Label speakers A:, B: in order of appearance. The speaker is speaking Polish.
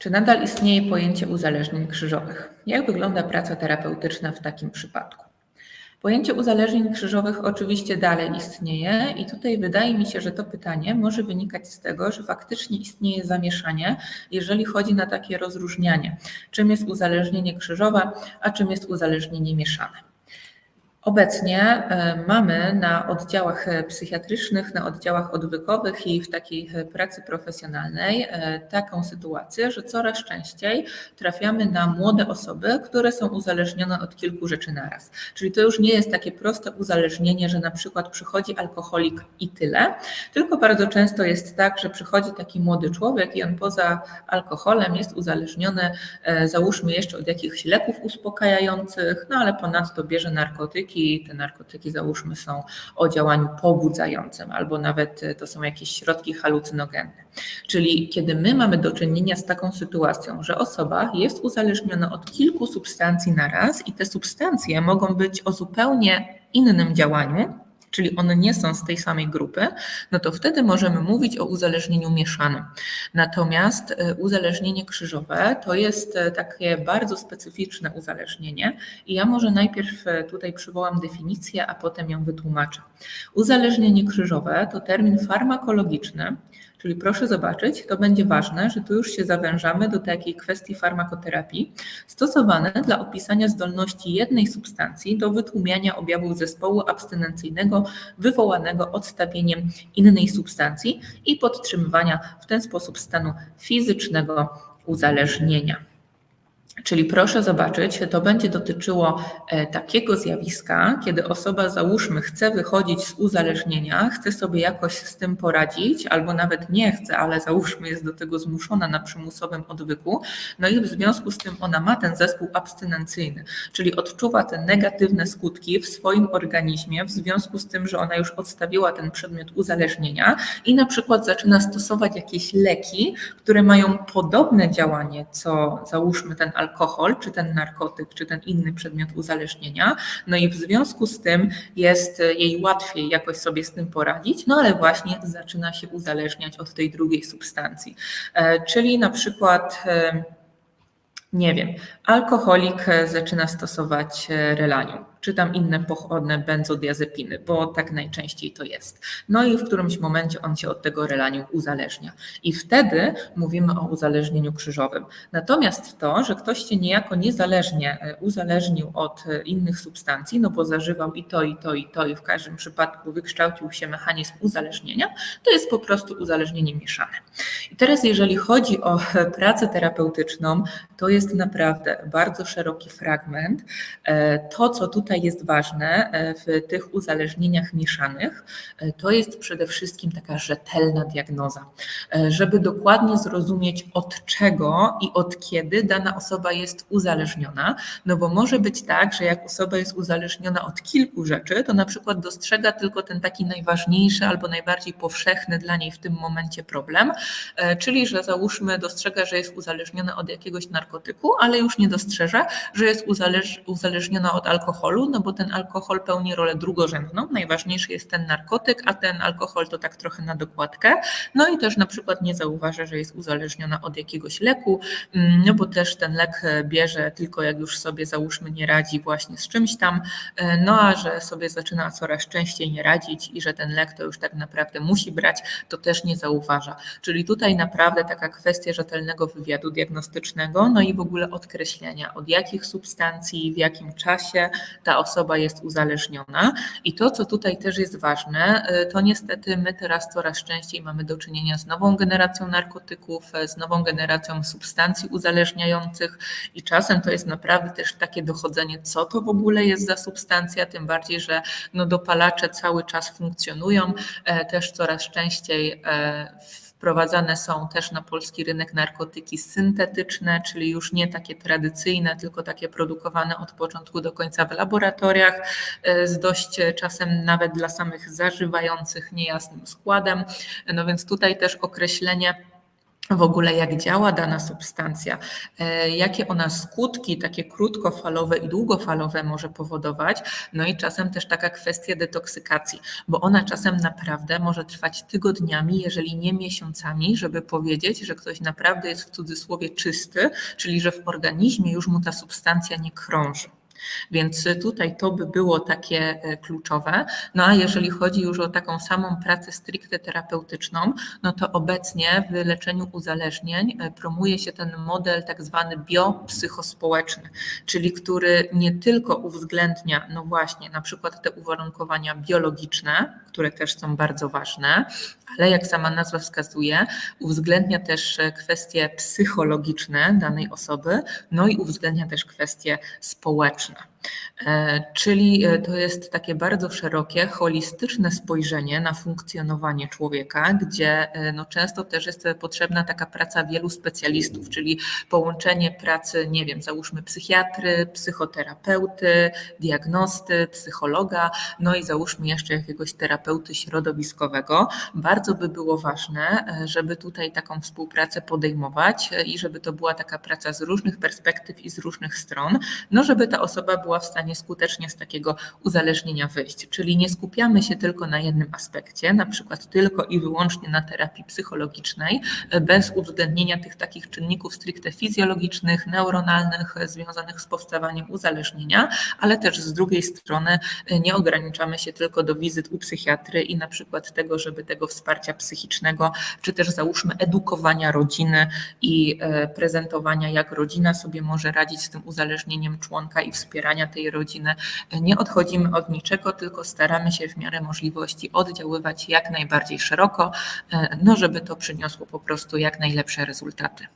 A: Czy nadal istnieje pojęcie uzależnień krzyżowych? Jak wygląda praca terapeutyczna w takim przypadku? Pojęcie uzależnień krzyżowych oczywiście dalej istnieje i tutaj wydaje mi się, że to pytanie może wynikać z tego, że faktycznie istnieje zamieszanie, jeżeli chodzi na takie rozróżnianie, czym jest uzależnienie krzyżowe, a czym jest uzależnienie mieszane. Obecnie e, mamy na oddziałach e, psychiatrycznych, na oddziałach odwykowych i w takiej e, pracy profesjonalnej taką sytuację, że coraz częściej trafiamy na młode osoby, które są uzależnione od kilku rzeczy naraz. Czyli to już nie jest takie proste uzależnienie, że na przykład przychodzi alkoholik i tyle, tylko bardzo często jest tak, że przychodzi taki młody człowiek i on poza alkoholem jest uzależniony, załóżmy jeszcze od jakichś leków uspokajających, no ale ponadto bierze narkotyki narkotyki, te narkotyki załóżmy są o działaniu pobudzającym, albo nawet to są jakieś środki halucynogenne. Czyli kiedy my mamy do czynienia z taką sytuacją, że osoba jest uzależniona od kilku substancji na raz i te substancje mogą być o zupełnie innym działaniu, czyli one nie są z tej samej grupy, no to wtedy możemy mówić o uzależnieniu mieszanym. Natomiast e, uzależnienie krzyżowe to jest e, takie bardzo specyficzne uzależnienie i ja może najpierw e, tutaj przywołam definicję, a potem ją wytłumaczę. Uzależnienie krzyżowe to termin farmakologiczny, Czyli proszę zobaczyć, to będzie ważne, że tu już się zawężamy do takiej kwestii farmakoterapii, stosowane dla opisania zdolności jednej substancji do wytłumiania objawów zespołu abstynencyjnego wywołanego odstawieniem innej substancji i podtrzymywania w ten sposób stanu fizycznego uzależnienia. Czyli proszę zobaczyć, to będzie dotyczyło e, takiego zjawiska, kiedy osoba, załóżmy, chce wychodzić z uzależnienia, chce sobie jakoś z tym poradzić, albo nawet nie chce, ale załóżmy, jest do tego zmuszona na przymusowym odwyku, no i w związku z tym ona ma ten zespół abstynencyjny, czyli odczuwa te negatywne skutki w swoim organizmie, w związku z tym, że ona już odstawiła ten przedmiot uzależnienia i na przykład zaczyna stosować jakieś leki, które mają podobne działanie, co załóżmy ten alkohol, czy ten narkotyk, czy ten inny przedmiot uzależnienia. No i w związku z tym jest jej łatwiej jakoś sobie z tym poradzić, no ale właśnie zaczyna się uzależniać od tej drugiej substancji. E, czyli na przykład e, nie wiem, alkoholik zaczyna stosować e, relanium czy tam inne pochodne benzodiazepiny, bo tak najczęściej to jest. No i w którymś momencie on się od tego relanium uzależnia. I wtedy mówimy o uzależnieniu krzyżowym. Natomiast to, że ktoś się niejako niezależnie e, uzależnił od e, innych substancji, no bo zażywał i to, i to, i to, i w każdym przypadku wykształcił się mechanizm uzależnienia, to jest po prostu uzależnienie mieszane. I teraz, jeżeli chodzi o e, pracę terapeutyczną, to jest naprawdę bardzo szeroki fragment. To, co tutaj tutaj jest ważne e, w tych uzależnieniach mieszanych, e, to jest przede wszystkim taka rzetelna diagnoza, e, żeby dokładnie zrozumieć od czego i od kiedy dana osoba jest uzależniona, no bo może być tak, że jak osoba jest uzależniona od kilku rzeczy, to na przykład dostrzega tylko ten taki najważniejszy albo najbardziej powszechny dla niej w tym momencie problem, czyli że załóżmy dostrzega, że jest uzależniona od jakiegoś narkotyku, ale już nie dostrzeże, że jest uzależ uzależniona od alkoholu, no bo ten alkohol pełni rolę drugorzędną. Najważniejszy jest ten narkotyk, a ten alkohol to tak trochę na dokładkę. No i też na przykład nie zauważa, że jest uzależniona od jakiegoś leku, mm, no bo też ten lek bierze tylko jak już sobie załóżmy nie radzi właśnie z czymś tam, e, no a że sobie zaczyna coraz częściej nie radzić i że ten lek to już tak naprawdę musi brać, to też nie zauważa. Czyli tutaj naprawdę taka kwestia rzetelnego wywiadu diagnostycznego, no i w ogóle odkreślenia od jakich substancji, w jakim czasie ta ta osoba jest uzależniona. I to, co tutaj też jest ważne, y, to niestety my teraz coraz częściej mamy do czynienia z nową generacją narkotyków, z nową generacją substancji uzależniających i czasem to jest naprawdę też takie dochodzenie, co to w ogóle jest za substancja, tym bardziej, że no dopalacze cały czas funkcjonują, e, też coraz częściej w Wprowadzane są też na polski rynek narkotyki syntetyczne, czyli już nie takie tradycyjne, tylko takie produkowane od początku do końca w laboratoriach, e, z dość czasem nawet dla samych zażywających niejasnym składem. No więc tutaj też określenie w ogóle jak działa dana substancja, e, jakie ona skutki takie krótkofalowe i długofalowe może powodować, no i czasem też taka kwestia detoksykacji, bo ona czasem naprawdę może trwać tygodniami, jeżeli nie miesiącami, żeby powiedzieć, że ktoś naprawdę jest w cudzysłowie czysty, czyli że w organizmie już mu ta substancja nie krąży. Więc tutaj to by było takie e, kluczowe. No a jeżeli chodzi już o taką samą pracę stricte terapeutyczną, no to obecnie w leczeniu uzależnień e, promuje się ten model tak zwany biopsychospołeczny, czyli który nie tylko uwzględnia, no właśnie, na przykład te uwarunkowania biologiczne, które też są bardzo ważne, ale jak sama nazwa wskazuje, uwzględnia też e, kwestie psychologiczne danej osoby, no i uwzględnia też kwestie społeczne. Krishna. Czyli e, to jest takie bardzo szerokie, holistyczne spojrzenie na funkcjonowanie człowieka, gdzie e, no często też jest potrzebna taka praca wielu specjalistów, czyli połączenie pracy, nie wiem, załóżmy psychiatry, psychoterapeuty, diagnosty, psychologa, no i załóżmy jeszcze jakiegoś terapeuty środowiskowego. Bardzo by było ważne, żeby tutaj taką współpracę podejmować i żeby to była taka praca z różnych perspektyw i z różnych stron, no żeby ta osoba była była w stanie skutecznie z takiego uzależnienia wyjść. Czyli nie skupiamy się tylko na jednym aspekcie, na przykład tylko i wyłącznie na terapii psychologicznej, bez uwzględnienia tych takich czynników stricte fizjologicznych, neuronalnych, związanych z powstawaniem uzależnienia, ale też z drugiej strony nie ograniczamy się tylko do wizyt u psychiatry i na przykład tego, żeby tego wsparcia psychicznego, czy też załóżmy edukowania rodziny i e, prezentowania, jak rodzina sobie może radzić z tym uzależnieniem członka i wspierania tej rodziny. Nie odchodzimy od niczego, tylko staramy się w miarę możliwości oddziaływać jak najbardziej szeroko, no żeby to przyniosło po prostu jak najlepsze rezultaty.